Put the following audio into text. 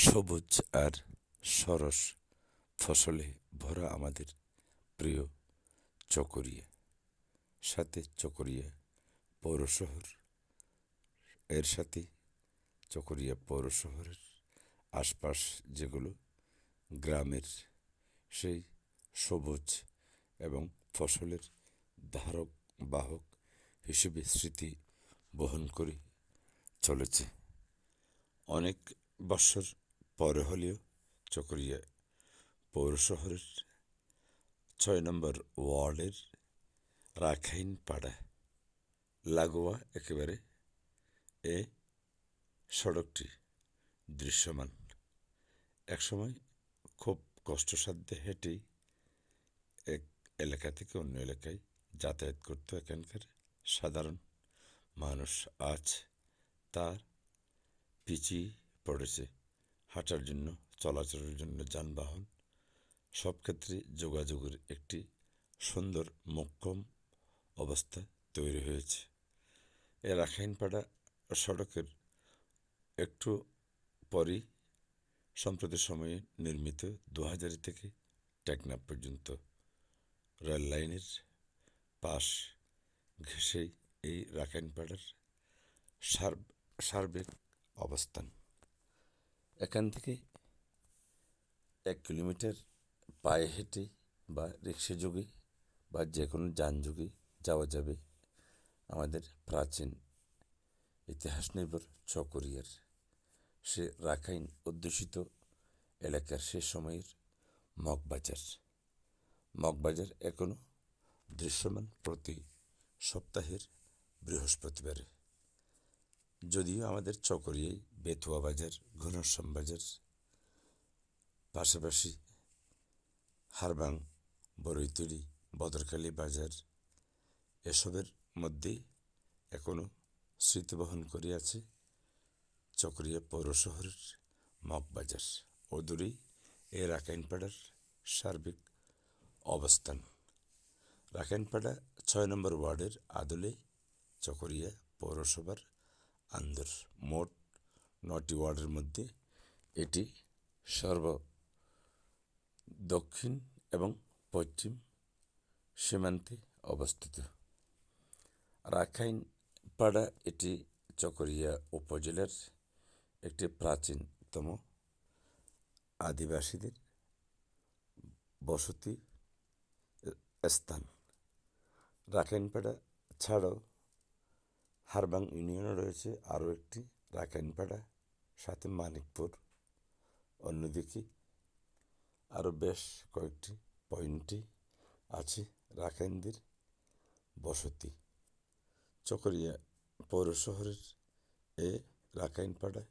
সবুজ আর সরস ফসলে ভরা আমাদের প্রিয় চকরিয়া। সাথে চকরিয়া পৌর শহর এর সাথে চকরিয়া পৌর শহরের আশপাশ যেগুলো গ্রামের সেই সবুজ এবং ফসলের ধারক বাহক হিসেবে স্মৃতি বহন করে চলেছে। অনেক বৎসর পরে হলেও চকরিয়া পৌর শহরের ছয় নম্বর ওয়ার্ডের রাখাইন পাড়া লাগোয়া একেবারে এ সড়কটি দৃশ্যমান। একসময় খুব কষ্টসাধ্যে হেঁটেই এক এলাকা থেকে অন্য এলাকায় যাতায়াত করতো এখানকার সাধারণ মানুষ। আজ তার পিছিয়ে পড়েছে। হাঁটার জন্য, চলাচলের জন্য যানবাহন সব ক্ষেত্রে যোগাযোগের একটি সুন্দর মোক্ষম অবস্থা তৈরি হয়েছে। এ রাখাইনপাড়া সড়কের একটু পরই সম্প্রতি সময়ে নির্মিত দু হাজার থেকে টেকনাফ পর্যন্ত রেল লাইনের পাশ ঘেঁষেই এই রাখাইনপাড়ার সার্বিক অবস্থান। এখান থেকে এক কিলোমিটার পায়ে হেঁটে বা রিক্সা যোগে বা যে কোনো যানযোগে যাওয়া যাবে আমাদের প্রাচীন ইতিহাস নির্ভর চকরিয়ার। সে রাখাইন অধ্যুষিত এলাকার সে সময়ের মগবাজার। মগবাজার এখনও দৃশ্যমান প্রতি সপ্তাহের বৃহস্পতিবারে। যদিও আমাদের চকরিয়ায় বেতুয়া বাজার, ঘনশ্যাম বাজার, পাশাপাশি হারবাং বরৈতরি বদরকালী বাজার, এসবের মধ্যেই এখনও স্মৃতি বহন করে আছে চকরিয়া পৌর শহরের মগবাজার অদূরেই এ রাকাইনপাড়ার সার্বিক অবস্থান। রাখাইনপাড়া ছয় নম্বর ওয়ার্ডের আদলে চকরিয়া পৌরসভার আন্দর মোট নটি ওয়ার্ডের মধ্যে এটি সর্ব দক্ষিণ এবং পশ্চিম সীমান্তে অবস্থিত। রাখাইন পাড়া এটি চকরিয়া উপজেলার একটি প্রাচীনতম আদিবাসীদের বসতি স্থান। রাখাইনপাড়া ছাড়াও হারবাং ইউনিয়নে রয়েছে, আরও একটি রাখাইনপাড়া, সাথে মানিকপুর, অন্যদিকে আরও বেশ কয়েকটি পয়েন্টে আছে রাখাইনদের বসতি। চকরিয়া পৌর শহরের এ রাখাইনপাড়া